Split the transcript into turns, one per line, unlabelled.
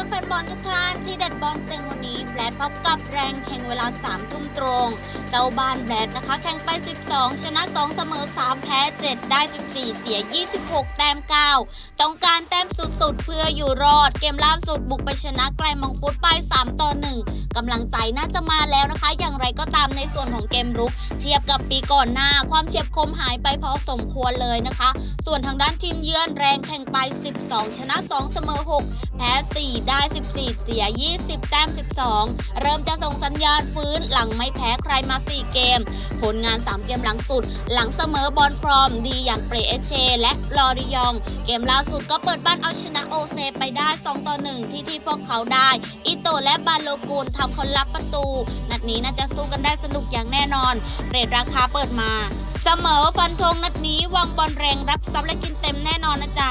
รักแฟนบอลทุกท่านที่เด็ดบอลเต็งวันนี้แบลดพบกับแรงแข่งเวลา3ทุ่มตรง เจ้าบ้านแบลดนะคะ แข่งไป 12 ชนะ 2 เสมอ 3 แพ้ 7 ได้ 14 เสีย 26 แต้ม 9 ต้องการแต้มสุดๆ เพื่ออยู่รอด เกมล่าสุดบุกไปชนะไกลมังฟุตไป 3 ต่อ 1 กำลังใจน่าจะมาแล้วนะคะ อย่างไรก็ตามในส่วนของเกมรุก เทียบกับปีก่อนหน้า ความเฉียบคมหายไปพอสมควรเลยนะคะ ส่วนทางด้านทีมเยือนแรงแข่งไป 12 ชนะ 2 เสมอ 6 แพ้ 4 ได้ 14 เสีย 20 แต้ม 12 เริ่มจะส่งสัญญาณฟื้นหลังไม่แพ้ใครมา 4 เกม ผลงาน 3 เกมหลังสุด หลังเสมอบอลฟรอม ดีอย่างเปรเอเช และลอริยอง เกมล่าสุดก็เปิดบ้านเอาชนะ 2 ต่อ 1 ที่ที่พวกเขาได้ อิโตและบาโลกูลทำคนรับประตู นัดนี้น่าจะสู้กันได้สนุกอย่างแน่นอน เรทราคาเปิดมา เสมอฟันธงนัดนี้วางบอลแรงรับซับและกินเต็มแน่นอนนะจ๊ะ